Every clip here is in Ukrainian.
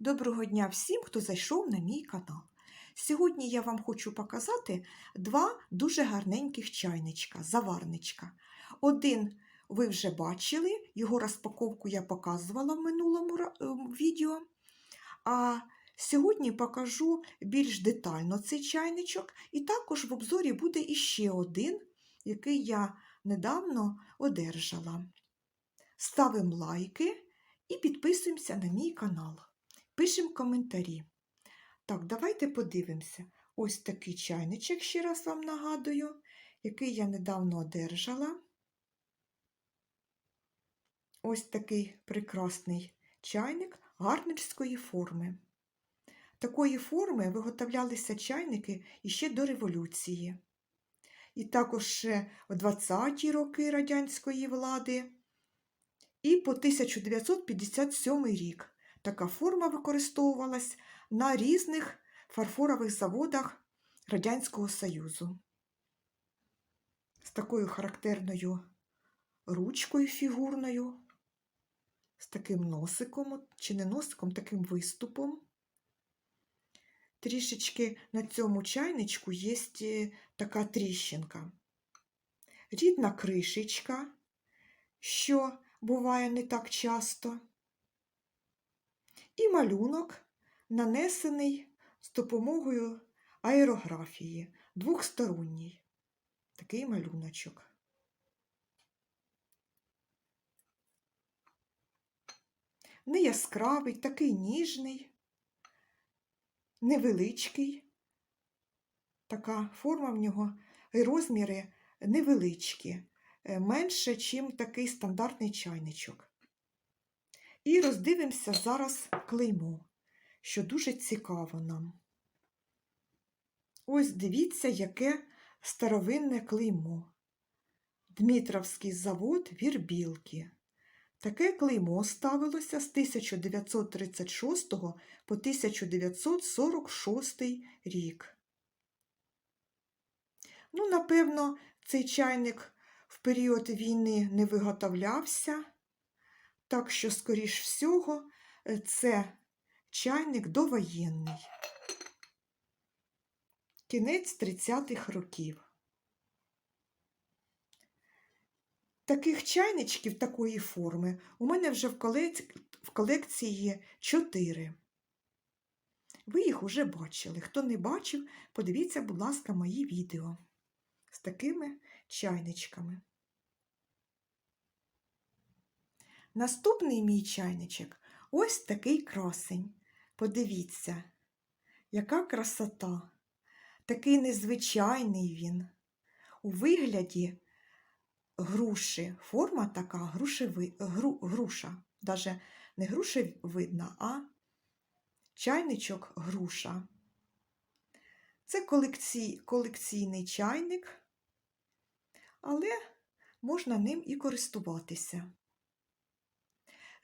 Доброго дня всім, хто зайшов на мій канал. Сьогодні я вам хочу показати два дуже гарненьких чайничка, заварничка. Один ви вже бачили, його розпаковку я показувала в минулому е, відео. А сьогодні покажу більш детально цей чайничок, і також в обзорі буде іще один, який я недавно одержала. Ставимо лайки і підписуємося на мій канал. Пишемо коментарі. Так, давайте подивимося. Ось такий чайничок, ще раз вам нагадую, який я недавно одержала. Ось такий прекрасний чайник гарнерської форми. Такої форми виготовлялися чайники іще до революції. І також ще в 20-ті роки радянської влади і по 1957 рік. Така форма використовувалась на різних фарфорових заводах Радянського Союзу. З такою характерною ручкою фігурною, з таким носиком, чи не носиком, таким виступом. Трішечки на цьому чайничку є е, така тріщинка. Рідна кришечка, що буває не так часто і малюнок, нанесений з допомогою аерографії, двохсторонній. Такий малюночок. Не яскравий, такий ніжний, невеличкий. Така форма в нього і розміри невеличкі, е, менше, ніж такий стандартний чайничок. І роздивимося зараз клеймо, що дуже цікаво нам. Ось дивіться, яке старовинне клеймо. Дмитровський завод Вірбілки. Таке клеймо ставилося з 1936 по 1946 рік. Ну, напевно, цей чайник в період війни не виготовлявся. Так що, скоріш всього, е, це чайник довоєнний. Кінець 30-х років. Таких чайничків такої форми у мене вже в колекції, є 4. Ви їх уже бачили. Хто не бачив, подивіться, будь ласка, мої відео з такими чайничками. Наступний мій чайничок ось такий красень. Подивіться, яка красота. Такий незвичайний він. У вигляді груші. Форма така грушеви, гру, груша. Даже не груші видно, а чайничок груша. Це колекцій, колекційний чайник, але можна ним і користуватися.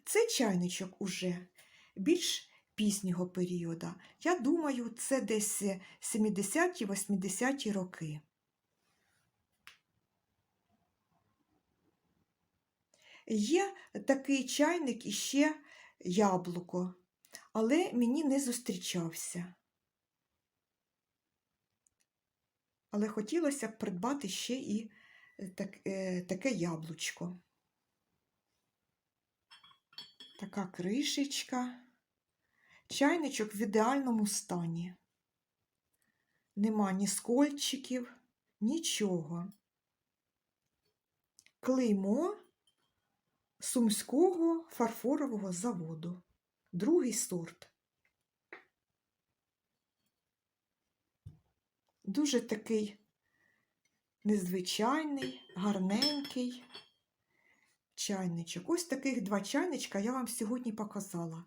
Цей чайничок уже більш пізнього періоду. Я думаю, це десь 70-80-ті роки. Є такий чайник іще яблуко, але мені не зустрічався. Але хотілося б придбати ще і так, е, таке яблучко. Така кришечка. Чайничок в ідеальному стані. Нема ні скольчиків, нічого. Клеймо Сумського фарфорового заводу. Другий сорт. Дуже такий незвичайний, гарненький чайничок. Ось таких два чайничка я вам сьогодні показала.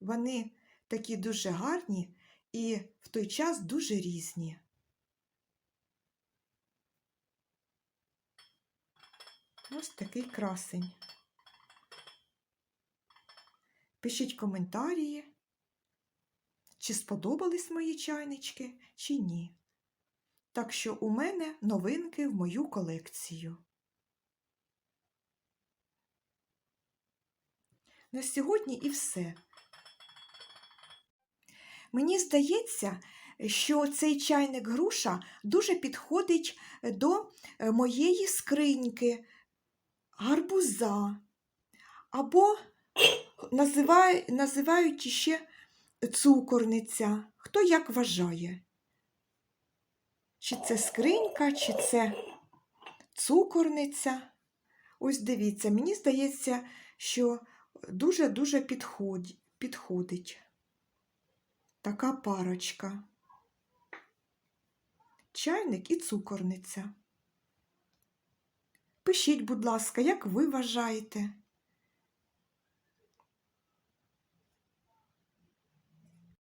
Вони такі дуже гарні і в той час дуже різні. Ось такий красень. Пишіть коментарі, чи сподобались мої чайнички, чи ні. Так що у мене новинки в мою колекцію. На сьогодні і все. Мені здається, що цей чайник груша дуже підходить до е, моєї скриньки, гарбуза. Або називають ще цукорниця. Хто як вважає? Чи це скринька, чи це цукорниця? Ось дивіться, мені здається, що дуже-дуже підходить така парочка. Чайник і цукорниця. Пишіть, будь ласка, як ви вважаєте?